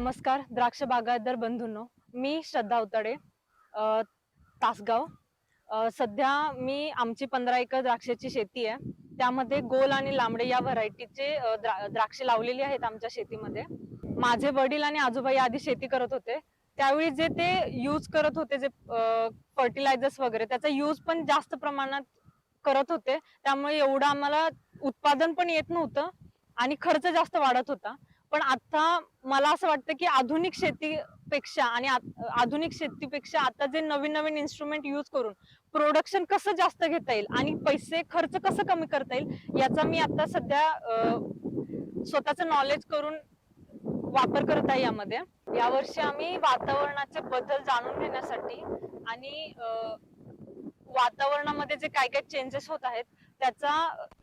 नमस्कार द्राक्ष बागायतदार बंधूंनो. मी श्रद्धा अवताडे तासगाव. सध्या मी आमची पंधरा एकर द्राक्षाची शेती आहे. त्यामध्ये गोल आणि लांबडे या व्हरायटीचे द्रा- द्राक्षे लावलेली आहेत आमच्या शेतीमध्ये. माझे वडील आणि आजोबा आधी शेती करत होते. त्यावेळी जे ते यूज करत होते जे फर्टिलायझर्स वगैरे त्याचा यूज पण जास्त प्रमाणात करत होते. त्यामुळे एवढं आम्हाला उत्पादन पण येत नव्हतं आणि खर्च जास्त वाढत होता. पण आता मला असं वाटतं की आधुनिक शेतीपेक्षा आणि आधुनिक शेतीपेक्षा आता जे नवीन नवीन इन्स्ट्रुमेंट यूज करून प्रोडक्शन कसं जास्त घेता येईल आणि पैसे खर्च कसं कमी करता येईल याचा मी आता सध्या स्वतःचं नॉलेज करून वापर करत आहे यामध्ये. यावर्षी आम्ही वातावरणाचे बदल जाणून घेण्यासाठी आणि वातावरणामध्ये जे काय काय चेंजेस होत आहेत त्याचा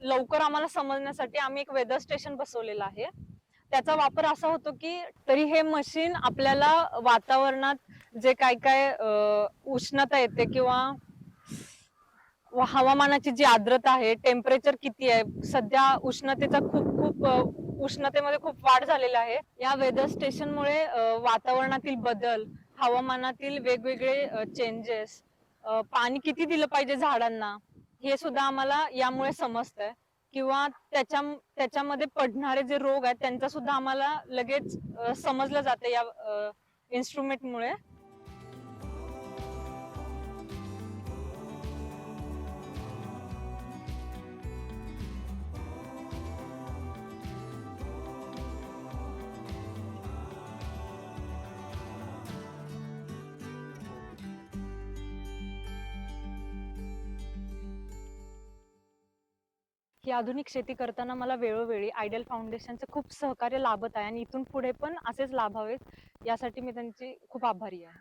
लवकर आम्हाला समजण्यासाठी आम्ही एक वेदर स्टेशन बसवलेलं आहे. त्याचा वापर असा होतो की तरी हे मशीन आपल्याला वातावरणात जे काय काय उष्णता येते किंवा हवामानाची जी आर्द्रता आहे टेम्परेचर किती आहे सध्या उष्णतेचा खूप खूप उष्णतेमध्ये खूप वाढ झालेली आहे. या वेदर स्टेशनमुळे वातावरणातील बदल हवामानातील वेगवेगळे चेंजेस पाणी किती दिलं पाहिजे झाडांना हे सुद्धा आम्हाला यामुळे समजतंय. किंवा त्याच्या त्याच्यामध्ये पडणारे जे रोग आहेत त्यांचा सुद्धा आम्हाला लगेच समजलं जातं या इन्स्ट्रुमेंटमुळे ही आधुनिक शेती करताना मला वेळोवेळी आयडियल फाउंडेशनचे खूप सहकार्य लाभत आहे आणि इथून पुढे पण असेच लाभावेत यासाठी मी त्यांची खूप आभारी आहे.